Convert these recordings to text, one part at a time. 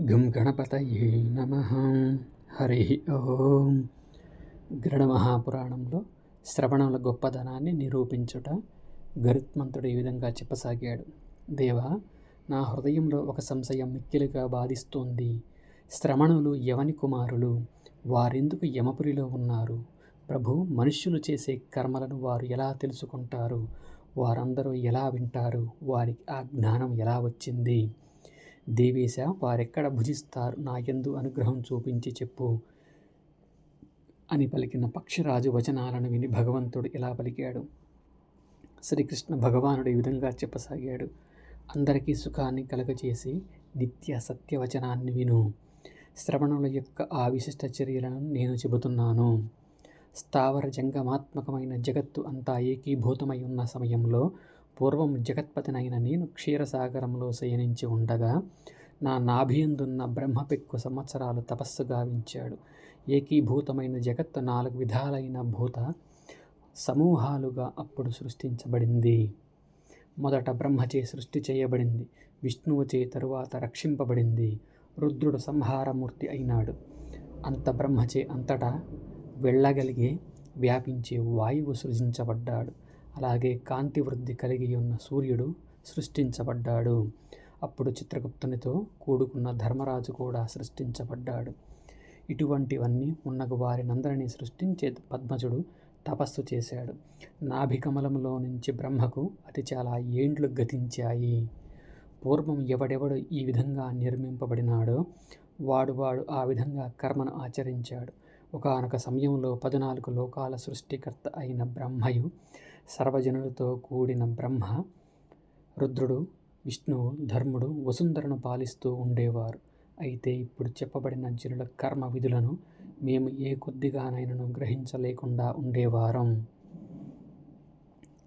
గం గణపతయే నమ. హరి ఓం. గరుడ మహాపురాణంలో శ్రవణముల గొప్పదనాన్ని నిరూపించుట గరుత్మంతుడు ఈ విధంగా చెప్పసాగాడు. దేవా నా హృదయంలో ఒక సంశయం మిక్కిలిగా బాధిస్తోంది. శ్రవణులు యవని కుమారులు వారెందుకు యమపురిలో ఉన్నారు? ప్రభు మనుష్యులు చేసే కర్మలను వారు ఎలా తెలుసుకుంటారు? వారందరూ ఎలా వింటారు? వారికి ఆ జ్ఞానం ఎలా వచ్చింది? దేవేశ వారెక్కడ భుజిస్తారు? నా యందు అనుగ్రహం చూపించి చెప్పు. అని పలికిన పక్షిరాజు వచనాలను విని భగవంతుడు ఇలా పలికాడు. శ్రీకృష్ణ భగవానుడు ఈ విధంగా చెప్పసాగాడు. అందరికీ సుఖాన్ని కలగజేసి నిత్య సత్యవచనాన్ని విను. శ్రవణుల యొక్క ఆ విశిష్ట చర్యలను నేను చెబుతున్నాను. స్థావర జంగమాత్మకమైన జగత్తు అంతా ఏకీభూతమై ఉన్న సమయంలో పూర్వం జగత్పతినైన నేను క్షీరసాగరంలో శయనించి ఉండగా నా నాభియందున్న బ్రహ్మపెక్కు సంవత్సరాలు తపస్సు గావించాడు. ఏకీభూతమైన జగత్తు నాలుగు విధాలైన భూత సమూహాలుగా అప్పుడు సృష్టించబడింది. మొదట బ్రహ్మచే సృష్టి చేయబడింది. విష్ణువుచే తరువాత రక్షింపబడింది. రుద్రుడు సంహారమూర్తి అయినాడు. అంత బ్రహ్మచే అంతటా వెళ్ళగలిగే వ్యాపించే వాయువు సృజించబడ్డాడు. అలాగే కాంతి వృద్ధి కలిగి ఉన్న సూర్యుడు సృష్టించబడ్డాడు. అప్పుడు చిత్రగుప్తునితో కూడుకున్న ధర్మరాజు కూడా సృష్టించబడ్డాడు. ఇటువంటివన్నీ ఉన్నగు వారినందరినీ సృష్టించే పద్మజుడు తపస్సు చేశాడు. నాభికమలంలో నుంచి బ్రహ్మకు అతి చాలా ఏండ్లు గతించాయి. పూర్వం ఎవడెవడు ఈ విధంగా నిర్మింపబడినాడో వాడు వాడు ఆ విధంగా కర్మను ఆచరించాడు. ఒకనొక సమయంలో పద్నాలుగు లోకాల సృష్టికర్త అయిన బ్రహ్మయు సర్వజనులతో కూడిన బ్రహ్మ రుద్రుడు విష్ణువు ధర్ముడు వసుంధరను పాలిస్తూ ఉండేవారు. అయితే ఇప్పుడు చెప్పబడిన జనుల కర్మ విధులను మేము ఏ కొద్దిగానైనను గ్రహించలేకుండా ఉండేవారం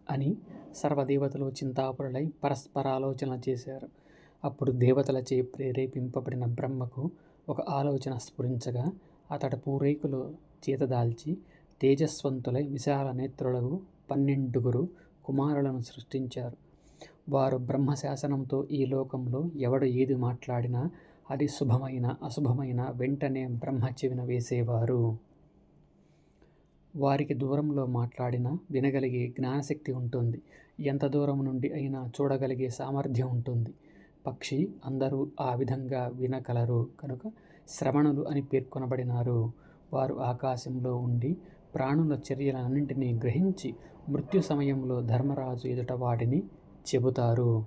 అని సర్వదేవతలు చింతాపురులై పరస్పర ఆలోచన చేశారు. అప్పుడు దేవతలచే ప్రేరేపింపబడిన బ్రహ్మకు ఒక ఆలోచన స్ఫురించగా అతడు పూరేకులు చేతదాల్చి తేజస్వంతులై విశాల నేత్రులకు పన్నెండుగురు కుమారులను సృష్టించారు. వారు బ్రహ్మశాసనంతో ఈ లోకంలో ఎవడు ఏది మాట్లాడినా అది శుభమైన అశుభమైన వెంటనే బ్రహ్మ చెవిన వేసేవారు. వారికి దూరంలో మాట్లాడినా వినగలిగే జ్ఞానశక్తి ఉంటుంది. ఎంత దూరం నుండి అయినా చూడగలిగే సామర్థ్యం ఉంటుంది. పక్షి అందరూ ఆ విధంగా వినగలరు. కనుక శ్రవణులు అని పేర్కొనబడినారు. వారు ఆకాశంలో ఉండి ప్రాణుల చర్యలన్నింటినీ గ్రహించి మృత్యు సమయంలో ధర్మరాజు ఎదుట వాటిని చెబుతారు.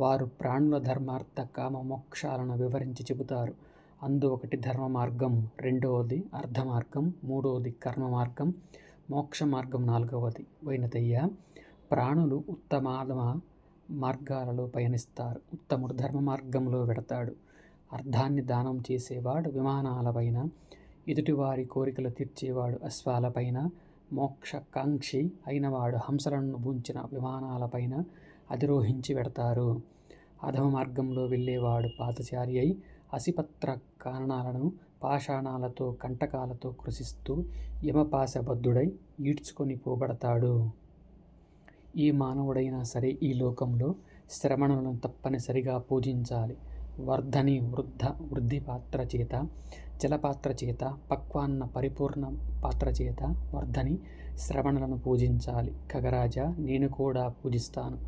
వారు ప్రాణుల ధర్మార్థ కామ మోక్షాలను వివరించి చెబుతారు. అందు ఒకటి ధర్మ మార్గం రెండవది అర్ధ మార్గం మూడవది కర్మ మార్గం మోక్ష మార్గం నాలుగవది వైనతయ్య. ప్రాణులు ఉత్తమాధమ మార్గాలలో పయనిస్తారు. ఉత్తముడు ధర్మ మార్గంలో వెడతాడు. అర్ధాన్ని దానం చేసేవాడు విమానాలపైన ఎదుటివారి కోరికలు తీర్చేవాడు అశ్వాలపైన మోక్షకాంక్షి అయినవాడు హంసలను బూంచిన విమానాలపైన అధిరోహించి పెడతారు. అధమ మార్గంలో వెళ్ళేవాడు పాతచారి అయి అసిపత్ర కారణాలను పాషాణాలతో కంటకాలతో కృషిస్తూ యమపాశబద్ధుడై ఈడ్చుకొని పోబడతాడు. ఈ మానవుడైనా సరే ఈ లోకంలో శ్రమణులను తప్పనిసరిగా పూజించాలి. వర్ధని వృద్ధ వృద్ధి పాత్ర చేత జలపాత్ర చేత పక్వాన్న పరిపూర్ణ పాత్ర చేత వర్ధని శ్రవణలను పూజించాలి. ఖగరాజా నేను కూడా పూజిస్తాను.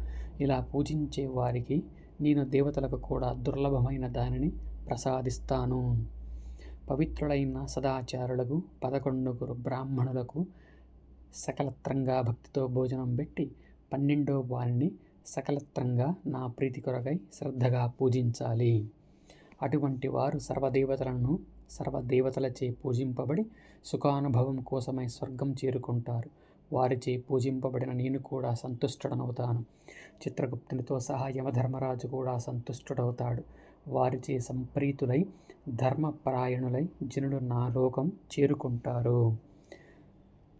ఇలా పూజించే వారికి నేను దేవతలకు కూడా దుర్లభమైన దానిని ప్రసాదిస్తాను. పవిత్రులైన సదాచారులకు పదకొండుగురు బ్రాహ్మణులకు సకలత్రంగా భక్తితో భోజనం పెట్టి పన్నెండో వారిని సకలత్రంగా నా ప్రీతి కొరకై శ్రద్ధగా పూజించాలి. అటువంటి వారు సర్వదేవతలను సర్వదేవతలచే పూజింపబడి సుఖానుభవం కోసమై స్వర్గం చేరుకుంటారు. వారిచే పూజింపబడిన నేను కూడా సంతుష్టుడనవుతాను. చిత్రగుప్తునితో సహా యమధర్మరాజు కూడా సంతుష్టుడవుతాడు. వారిచే సంప్రీతులై ధర్మపరాయణులై జనులు నా లోకం చేరుకుంటారు.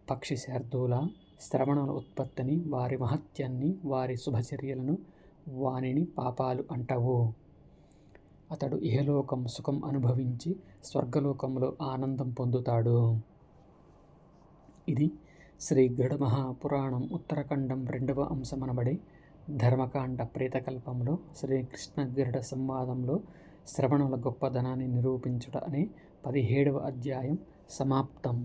పక్షి శార్దూల శ్రవణుల ఉత్పత్తిని వారి మహత్యాన్ని వారి శుభచర్యలను వానిని పాపాలు అంటవు. అతడు ఇహలోకం సుఖం అనుభవించి స్వర్గలోకంలో ఆనందం పొందుతాడు. ఇది శ్రీ గరుడ మహాపురాణం ఉత్తరఖండం రెండవ అంశమనబడే ధర్మకాండ ప్రేతకల్పంలో శ్రీకృష్ణ గరుడ సంవాదంలో శ్రవణుల గొప్పదనాన్ని నిరూపించుట అనే పదిహేడవ అధ్యాయం సమాప్తం.